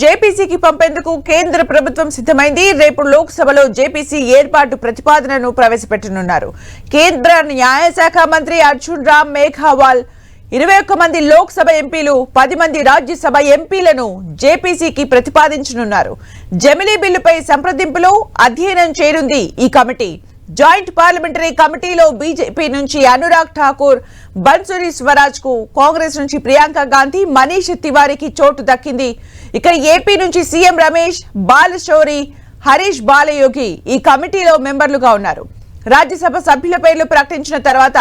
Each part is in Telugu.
జేపీసీకి పంపేందుకు కేంద్ర ప్రభుత్వం సిద్ధమైంది. రేపు లోక్సభలో జేపీసీ ఏర్పాటు ప్రతిపాదనను ప్రవేశపెట్టనున్నారు. కేంద్ర న్యాయశాఖ మంత్రి అర్జున్ రామ్ మేఘావాల్ ఇరవై ఒక్క మంది లోక్సభ ఎంపీలు పది మంది రాజ్యసభ ఎంపీలను జేపీసీకి ప్రతిపాదించనున్నారు. జమిలీ బిల్లుపై సంప్రదింపులు అధ్యయనం చేయనుంది ఈ కమిటీ. జాయింట్ పార్లమెంటరీ కమిటీలో బీజేపీ నుంచి అనురాగ్ ఠాకూర్ బన్సురి స్వరాజ్కు కాంగ్రెస్ నుంచి ప్రియాంక గాంధీ మనీష్ తివారీకి చోటు దక్కింది. ఇక ఏపీ నుంచి సీఎం రమేష్ బాలశౌరి హరీష్ బాలయోగి ఈ కమిటీలో మెంబర్లుగా ఉన్నారు. రాజ్యసభ సభ్యుల పేర్లు ప్రకటించిన తర్వాత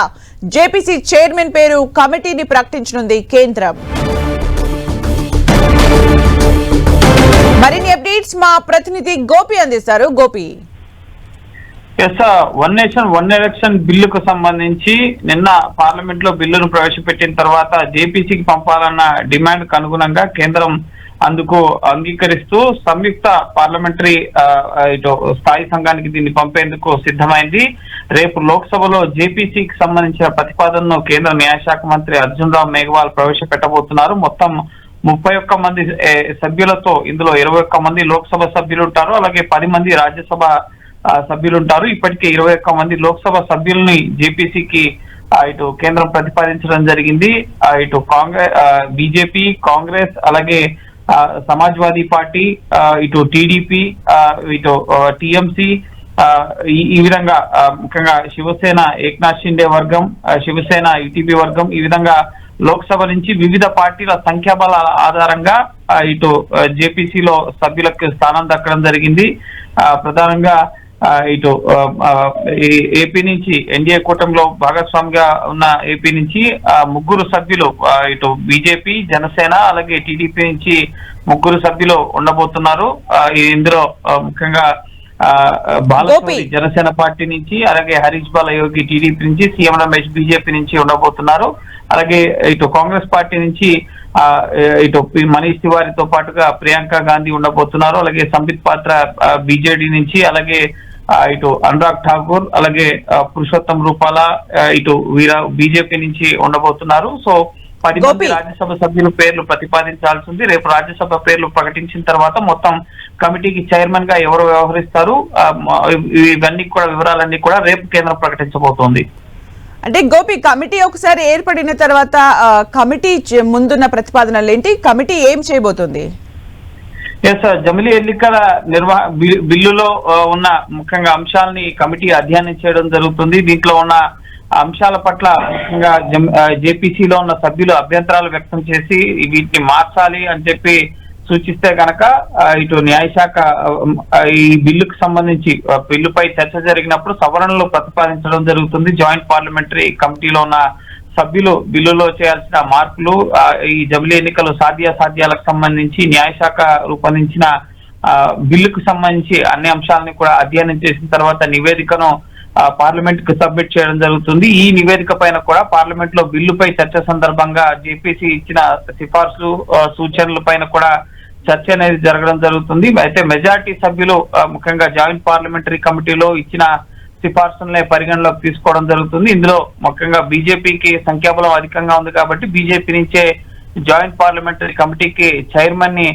జేపీసీ చైర్మన్ పేరు కమిటీని ప్రకటించనుంది కేంద్రం. మరిన్ని అప్డేట్స్ మా ప్రతినిధి గోపి అందిస్తారు. Gopi. Yes one nation one election బిల్లుకు సంబంధించి నిన్న పార్లమెంట్లో బిల్లును ప్రవేశపెట్టిన తర్వాత జేపీసీకి పంపాలన్న డిమాండ్కు అనుగుణంగా కేంద్రం అందుకు అంగీకరిస్తూ సంయుక్త పార్లమెంటరీ ఇటు స్థాయి సంఘానికి దీన్ని పంపేందుకు సిద్ధమైంది. రేపు లోక్సభలో జేపీసీకి సంబంధించిన ప్రతిపాదనను కేంద్ర న్యాయశాఖ మంత్రి అర్జున్ రామ్ మేఘవాల్ ప్రవేశపెట్టబోతున్నారు. మొత్తం ముప్పై ఒక్క మంది సభ్యులతో ఇందులో ఇరవై ఒక్క మంది లోక్సభ సభ్యులు ఉంటారు. అలాగే పది మంది రాజ్యసభ సభ్యులు ఉంటారు ఇప్పటికే ఇరవై ఒక్క మంది లోక్సభ సభ్యుల్ని జేపీసీకి ఇటు కేంద్రం ప్రతిపాదించడం జరిగింది. ఆ, ఇటు కాంగ్రెస్ బీజేపీ కాంగ్రెస్ అలాగే ఆ, సమాజ్వాదీ పార్టీ ఆ, ఇటు టీడీపీ ఇటు టీఎంసీ ఈ విధంగా ముఖ్యంగా శివసేన ఏక్నాథ్ షిండే వర్గం శివసేన యూటీపీ వర్గం ఈ విధంగా లోక్సభ నుంచి వివిధ పార్టీల సంఖ్యాబల ఆధారంగా ఇటు జేపీసీలో సభ్యులకు స్థానం దక్కడం జరిగింది. ఆ, ప్రధానంగా ఇటు ఏపీ నుంచి ఎన్డీఏ కూటమిలో భాగస్వామిగా ఉన్న ఏపీ నుంచి ముగ్గురు సభ్యులు ఇటు బీజేపీ జనసేన అలాగే టీడీపీ నుంచి ముగ్గురు సభ్యులు ఉండబోతున్నారు. ఇందులో ముఖ్యంగా గోపి. జనసేన పార్టీ నుంచి అలాగే హరీష్ బాల యోగి టీడీపీ నుంచి సీఎం రమేష్ బీజేపీ నుంచి ఉండబోతున్నారు. అలాగే ఇటు కాంగ్రెస్ పార్టీ నుంచి ఇటు మనీష్ తివారీతో పాటుగా ప్రియాంక గాంధీ ఉండబోతున్నారు. అలాగే సంబిత్ పాత్ర బీజేడీ నుంచి అలాగే ఇటు అనురాగ్ ఠాకూర్ అలాగే పురుషోత్తం రూపాల ఇటు వీర బీజేపీ నుంచి ఉండబోతున్నారు. సో పది మంది. రాజ్యసభ సభ్యుల పేర్లు ప్రతిపాదించాల్సి ఉంది రేపు రాజ్యసభ పేర్లు ప్రకటించిన తర్వాత మొత్తం కమిటీకి చైర్మన్గా ఎవరు వ్యవహరిస్తారు? ఇవన్నీ కూడా వివరాలన్నీ కూడా రేపు కేంద్రం ప్రకటించబోతోంది. అంటే గోపి కమిటీ ఒకసారి ఏర్పడిన తర్వాత కమిటీ ముందున్న ప్రతిపాదనలు ఏంటి? కమిటీ ఏం చేయబోతుంది? ఎస్ జమిలీ ఎన్నికల నిర్వహ బిల్లులో ఉన్న ముఖ్యంగా అంశాలని కమిటీ అధ్యయనం చేయడం జరుగుతుంది. దీంట్లో ఉన్న అంశాల పట్ల ముఖ్యంగా జేపీసీలో ఉన్న సభ్యులు అభ్యంతరాలు వ్యక్తం చేసి వీటిని మార్చాలి అని చెప్పి సూచిస్తే కనుక ఇటు న్యాయశాఖ ఈ బిల్లుకు సంబంధించి బిల్లుపై చర్చ జరిగినప్పుడు సవరణలు ప్రతిపాదించడం జరుగుతుంది. జాయింట్ పార్లమెంటరీ కమిటీలో ఉన్న సభ్యులు బిల్లులో చేయాల్సిన మార్పులు ఈ జమిలీ ఎన్నికలు సాధ్యాసాధ్యాలకు సంబంధించి న్యాయశాఖ రూపొందించిన ఆ, బిల్లుకు సంబంధించి అన్ని అంశాలను కూడా అధ్యయనం చేసిన తర్వాత నివేదికను పార్లమెంట్కు సబ్మిట్ చేయడం జరుగుతుంది. ఈ నివేదిక పైన కూడా పార్లమెంట్లో బిల్లుపై చర్చ సందర్భంగా జేపీసీ ఇచ్చిన సిఫార్సులు సూచనల పైన కూడా చర్చ అనేది జరగడం జరుగుతుంది. అయితే మెజార్టీ సభ్యులు ముఖ్యంగా జాయింట్ పార్లమెంటరీ కమిటీలో ఇచ్చిన సిఫార్సులనే పరిగణలోకి తీసుకోవడం జరుగుతుంది. ఇందులో ముఖ్యంగా బీజేపీకి సంఖ్యాబలం అధికంగా ఉంది కాబట్టి బీజేపీ నుంచే జాయింట్ పార్లమెంటరీ కమిటీకి చైర్మన్ని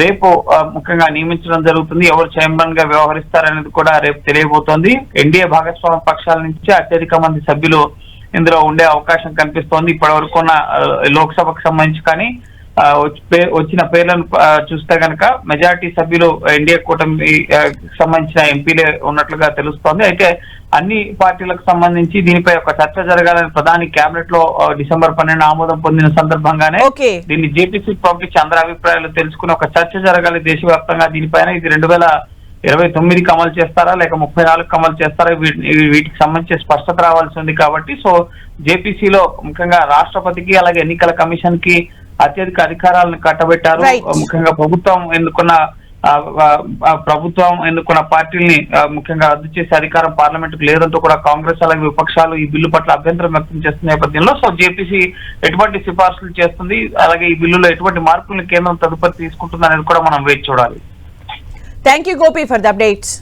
రేపు ముఖ్యంగా నియమించడం జరుగుతుంది. ఎవరు చైర్మన్గా వ్యవహరిస్తారనేది కూడా రేపు తెలియబోతోంది. ఎన్డీఏ భాగస్వామ్య పక్షాల నుంచి అత్యధిక మంది సభ్యులు ఇందులో ఉండే అవకాశం కనిపిస్తోంది. ఇప్పటి వరకు ఉన్న లోక్సభకు సంబంధించి కానీ వచ్చిన పేర్లను చూస్తే కనుక మెజారిటీ సభ్యులు ఎన్డీఏ కూటమి సంబంధించిన ఎంపీలే ఉన్నట్లుగా తెలుస్తోంది. అయితే అన్ని పార్టీలకు సంబంధించి దీనిపై ఒక చర్చ జరగాలని ప్రధాని కేబినెట్లో డిసెంబర్ పన్నెండు ఆమోదం పొందిన సందర్భంగానే దీన్ని జేపీసీ పంపించి అందరి అభిప్రాయాలు తెలుసుకుని ఒక చర్చ జరగాలి దేశవ్యాప్తంగా దీనిపైన ఇది రెండు వేల ఇరవై తొమ్మిదికి అమలు చేస్తారా లేక ముప్పై నాలుగుకి అమలు చేస్తారా వీటి- వీటికి సంబంధించి స్పష్టత రావాల్సి ఉంది కాబట్టి సో జేపీసీలో ముఖ్యంగా రాష్ట్రపతికి అలాగే ఎన్నికల కమిషన్కి అత్యధిక అధికారాలను కట్టబెట్టారు. ముఖ్యంగా ప్రభుత్వం ఎన్నుకున్న ప్రభుత్వం ఎన్నుకున్న పార్టీల్ని ముఖ్యంగా రద్దు చేసే అధికారం పార్లమెంట్కు లేదంటూ కూడా కాంగ్రెస్ అలాగే విపక్షాలు ఈ బిల్లు పట్ల అభ్యంతరం వ్యక్తం చేస్తున్న నేపథ్యంలో సో జేపీసీ ఎటువంటి సిఫార్సులు చేస్తుంది అలాగే ఈ బిల్లులో ఎటువంటి మార్పులను కేంద్రం తదుపరి తీసుకుంటుంది అనేది కూడా మనం వేచి చూడాలి. Thank you Gopi for the updates